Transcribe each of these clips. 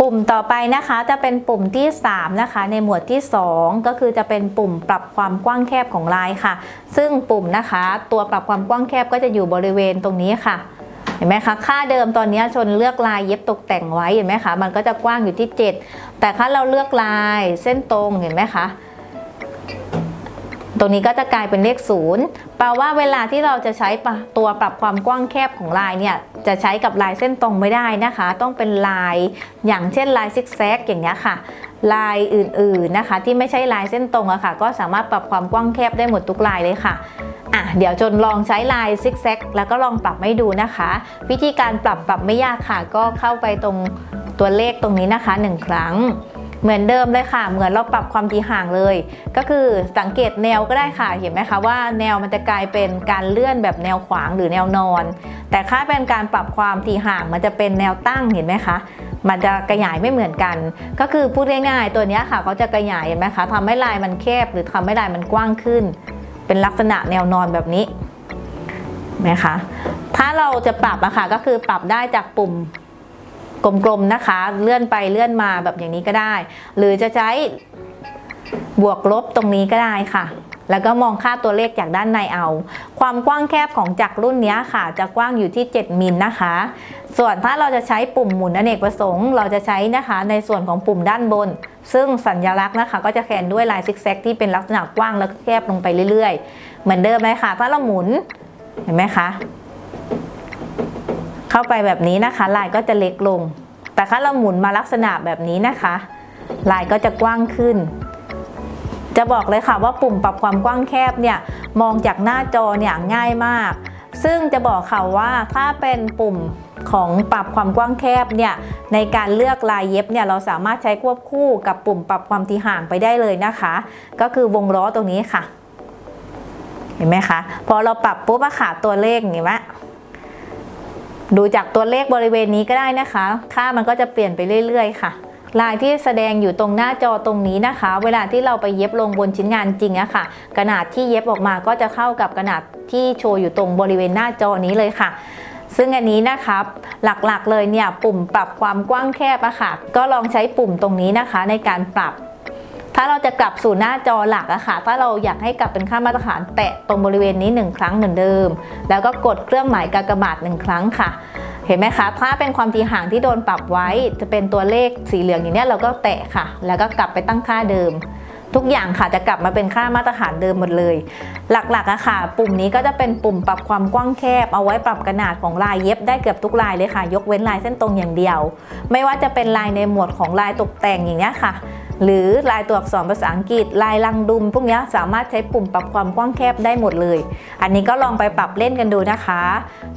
ปุ่มต่อไปนะคะจะเป็นปุ่มที่ 3 นะคะ ในหมวดที่ 2 ก็คือจะเป็นปุ่มปรับความกว้างแคบของลายค่ะ ซึ่งปุ่มนะคะ ตัวปรับความกว้างแคบก็จะอยู่บริเวณตรงนี้ค่ะเห็นไหมคะค่าเดิมตอนนี้ชนเลือกลายเย็บตกแต่งไว้เห็นไหมคะมันก็จะกว้างอยู่ที่ 7 แต่ถ้าเราเลือกลายเส้นตรงเห็นไหมคะ ตรงนี้ก็จะกลายเป็นเลขศูนย์แปลว่าเวลาที่เราจะใช้ตัวปรับความกว้างแคบของลายเนี่ยจะใช้กับลายเส้นตรงไม่ได้นะคะ ต้องเป็นลายอย่างเช่นลายซิกแซกอย่างเงี้ยค่ะ ลายอื่นๆนะคะ ที่ไม่ใช่ลายเส้นตรงอะค่ะ ก็สามารถปรับความกว้างแคบได้หมดทุกลายเลยค่ะอะเดี๋ยวจนลองใช้ลายซิกแซกแล้วก็ลองปรับให้ดูนะคะ วิธีการปรับปรับไม่ยากค่ะ ก็เข้าไปตรงตัวเลขตรงนี้นะคะหนึ่งครั้ง เหมือนเดิมเลยค่ะ เหมือนเราปรับความถี่ห่างเลย ก็คือสังเกตแนวก็ได้ค่ะ เห็นไหมคะว่าแนวมันจะกลายเป็นการเลื่อนแบบแนวขวางหรือแนวนอน แต่ถ้าเป็นการปรับความถี่ห่างมันจะเป็นแนวตั้งเห็นไหมคะมันจะกระยายไม่เหมือนกัน ก็คือพูดง่ายๆตัวนี้ค่ะเขาจะกระยายเห็นไหมคะทำให้ลายมันแคบหรือทำให้ลายมันกว้างขึ้น เป็นลักษณะแนวนอนแบบนี้นะคะถ้าเราจะปรับอะค่ะก็คือปรับได้จากปุ่ม กลมๆนะคะ เลื่อนไปเลื่อนมาแบบอย่างนี้ก็ได้ หรือจะใช้บวกลบตรงนี้ก็ได้ค่ะ แล้วก็มองค่าตัวเลขจากด้านในเอา ความกว้างแคบของจักรรุ่นนี้ค่ะ จะกว้างอยู่ที่ 7มิลนะคะ ส่วนถ้าเราจะใช้ปุ่มหมุนอเนกประสงค์ เราจะใช้นะคะในส่วนของปุ่มด้านบน ซึ่งสัญลักษณ์นะคะ ก็จะแขนด้วยลายซิกแซกที่เป็นลักษณะกว้างแล้วก็แคบลงไปเรื่อยๆ เหมือนเดิมเลยค่ะ ถ้าเราหมุน เห็นไหมคะ เข้าไปแบบนี้นะคะ ลายก็จะเล็กลง แต่ถ้าเราหมุนมาลักษณะแบบนี้นะคะ ลายก็จะกว้างขึ้น จะบอกเลยค่ะว่าปุ่มปรับความกว้างแคบเนี่ยมองจากหน้าจอเนี่ยง่ายมาก ซึ่งจะบอกค่ะว่าถ้าเป็นปุ่มของปรับความกว้างแคบเนี่ยในการเลือกลายเย็บเนี่ยเราสามารถใช้ควบคู่กับปุ่มปรับความถี่ห่างไปได้เลยนะคะ ก็คือวงล้อตรงนี้ค่ะ เห็นไหมคะ พอเราปรับปุ๊บอะค่ะตัวเลขเห็นไหม ดูจากตัวเลขบริเวณนี้ก็ได้นะคะ ค่ามันก็จะเปลี่ยนไปเรื่อยๆค่ะ ลายที่แสดงอยู่ตรงหน้าจอตรงนี้นะคะ เวลาที่เราไปเย็บลงบนชิ้นงานจริงอะค่ะขนาดที่เย็บออกมาก็จะเข้ากับขนาดที่โชว์อยู่ตรงบริเวณหน้าจอนี้เลยค่ะซึ่งอันนี้นะครับหลักๆเลยเนี่ยปุ่มปรับความกว้างแคบอะค่ะ ก็ลองใช้ปุ่มตรงนี้นะคะในการปรับ ถ้าเราจะกลับสู่หน้าจอหลักอะค่ะ ถ้าเราอยากให้กลับเป็นค่ามาตรฐานแตะตรงบริเวณนี้ 1 ครั้งเหมือนเดิม แล้วก็กดเครื่องหมายกากบาทหนึ่งครั้งค่ะ เห็นไหมคะ ถ้าเป็นความถี่ห่างที่โดนปรับไว้ จะเป็นตัวเลขสีเหลืองอย่างนี้เราก็แตะค่ะ แล้วก็กลับไปตั้งค่าเดิมทุกอย่างค่ะจะกลับมาเป็นค่ามาตรฐานเดิมหมดเลย หลักๆอะค่ะ ปุ่มนี้ก็จะเป็นปุ่มปรับความกว้างแคบ เอาไว้ปรับขนาดของลายเย็บได้เกือบทุกลายเลยค่ะ ยกเว้นลายเส้นตรงอย่างเดียว ไม่ว่าจะเป็นลายในหมวดของลายตกแต่งอย่างนี้ค่ะ หรือลายตัวอักษรภาษาอังกฤษ ลายลังดุมพวกนี้สามารถใช้ปุ่มปรับความกว้างแคบได้หมดเลย อันนี้ก็ลองไปปรับเล่นกันดูนะคะ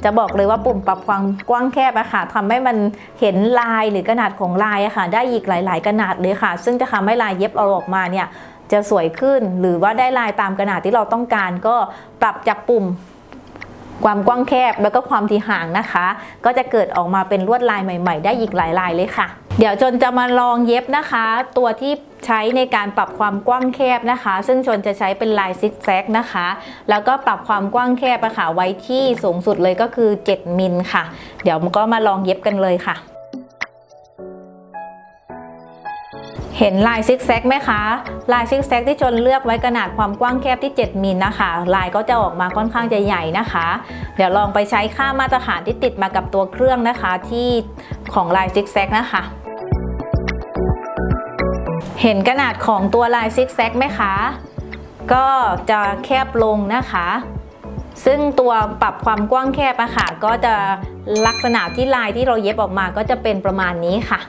จะบอกเลยว่าปุ่มปรับความกว้างแคบอะค่ะทำให้มันเห็นลายหรือขนาดของลายอะค่ะ ได้อีกหลาย ๆ ขนาดเลยค่ะ ซึ่งจะทำให้ลายเย็บออกมาเนี่ยจะสวยขึ้นหรือว่าได้ลายตามขนาดที่เราต้องการก็ปรับจากปุ่ม ความกว้างแคบแล้วก็ความถี่ห่างนะคะ ก็จะเกิดออกมาเป็นลวดลายใหม่ ๆ ได้อีกหลายลายเลยค่ะ เดี๋ยวจนจะมาลองเย็บนะคะ ตัวที่ใช้ในการปรับความกว้างแคบนะคะ ซึ่งชนจะใช้เป็นลายซิกแซกนะคะ แล้วก็ปรับความกว้างแคบอะค่ะไว้ที่สูงสุดเลยก็คือ 7มิลค่ะ เดี๋ยวก็มาลองเย็บกันเลยค่ะ เห็นลายซิกแซกไหมคะ ลายซิกแซกที่ชนเลือกไว้ขนาดความกว้างแคบที่ 7มิลนะคะ ลายก็จะออกมาค่อนข้างจะใหญ่นะคะ เดี๋ยวลองไปใช้ค่ามาตรฐานที่ติดมากับตัวเครื่องนะคะที่ของลายซิกแซกนะคะ เห็นขนาดของตัวลายซิกแซกไหมคะ ก็จะแคบลงนะคะ ซึ่งตัวปรับความกว้างแคบอะค่ะก็จะลักษณะที่ลายที่เราเย็บออกมาก็จะเป็นประมาณนี้ค่ะ